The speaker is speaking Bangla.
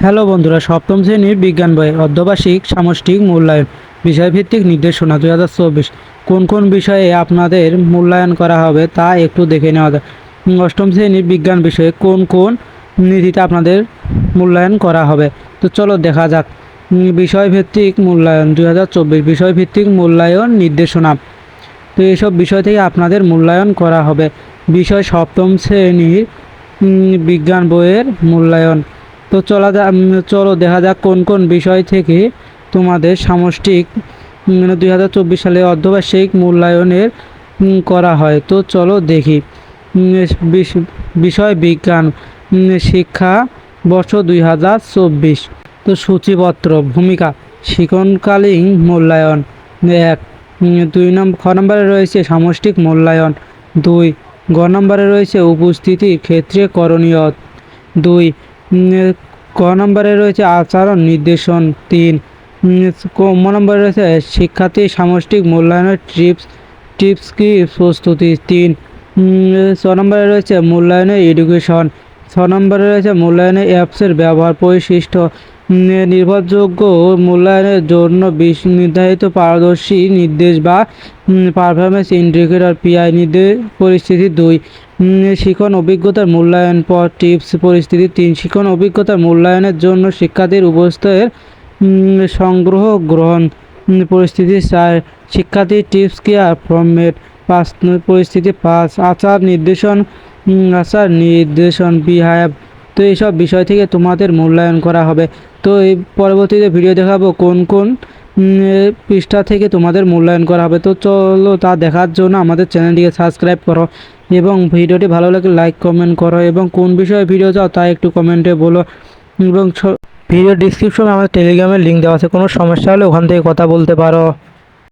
হ্যালো বন্ধুরা সপ্তম শ্রেণির বিজ্ঞান বই অর্ধবার্ষিক সামষ্টিক মূল্যায়ন বিষয়ভিত্তিক নির্দেশনা দুই হাজার চব্বিশ। কোন কোন বিষয়ে আপনাদের মূল্যায়ন করা হবে তা একটু দেখে নেওয়া উম, অষ্টম শ্রেণির বিজ্ঞান বিষয়ে কোন কোন নীতিতে আপনাদের মূল্যায়ন করা হবে? তো চলো দেখা যাক। বিষয়ভিত্তিক মূল্যায়ন দুই হাজার চব্বিশ বিষয়ভিত্তিক মূল্যায়ন নির্দেশনা। তো এইসব বিষয় থেকে আপনাদের মূল্যায়ন করা হবে। বিষয় সপ্তম শ্রেণির বিজ্ঞান বইয়ের মূল্যায়ন। তো চলা যা চলো, দেখা যাক কোন কোন বিষয় থেকে তোমাদের সামষ্টিক মানে দুই হাজার চব্বিশ সালে অর্ধবার্ষিক মূল্যায়নের করা হয়। তো চলো দেখি। বিষয় বিজ্ঞান শিক্ষা বর্ষ দুই হাজার চব্বিশ। তো সূচিপত্র, ভূমিকা শিক্ষণকালীন মূল্যায়ন, এক। দুই নম্বর খ নম্বরে রয়েছে সামষ্টিক মূল্যায়ন, দুই। গ নম্বরে রয়েছে উপস্থিতির ক্ষেত্রে করণীয়, দুই। ক নম্বরে রয়েছে আচরণ নির্দেশন তিন। ক নম্বরে রয়েছে শিক্ষার্থী সামষ্টিক মূল্যায়নের ট্রিপস টিপস কি প্রস্তুতি তিন। ছ নম্বরে রয়েছে মূল্যায়নের এডুকেশন, ছ নম্বরে রয়েছে মূল্যায়নের অ্যাপসের ব্যবহার বৈশিষ্ট্য। নির্ভরযোগ্য মূল্যায়নের জন্য বিশ নির্ধারিত পারদর্শী নির্দেশ বা পারফরমেন্স ইন্ডিকেটর পিআই নির্দেশ পরিস্থিতি দুই। শিখন অভিজ্ঞতার মূল্যায়ন পর টিপস পরিস্থিতি তিন। শিখন অভিজ্ঞতার মূল্যায়নের জন্য শিক্ষার্থীর উপস্থিতের উম, সংগ্রহ গ্রহণ পরিস্থিতি চার। শিক্ষার্থীর টিপস কেয়ার ফর্মেট পাঁচ পরিস্থিতি পাঁচ। আচার নির্দেশন আচার নির্দেশন বিহাব তো এইসব বিষয় থেকে তোমাদের মূল্যায়ন করা হবে। তো এই পরবর্তীতে ভিডিও দেখাবো কোন কোন পৃষ্ঠা থেকে তোমাদের মূল্যায়ন করা হবে। তো চলো তা দেখার জন্য আমাদের চ্যানেলটিকে সাবস্ক্রাইব করো এবং ভিডিওটি ভালো লাগলে লাইক কমেন্ট করো এবং কোন বিষয়ে ভিডিও চাও তা একটু কমেন্টে বলো। এবং ভিডিও ডিসক্রিপশনে আমাদের টেলিগ্রামের লিঙ্ক দেওয়া আছে। কোনো সমস্যা হলে ওখান থেকে কথা বলতে পারো।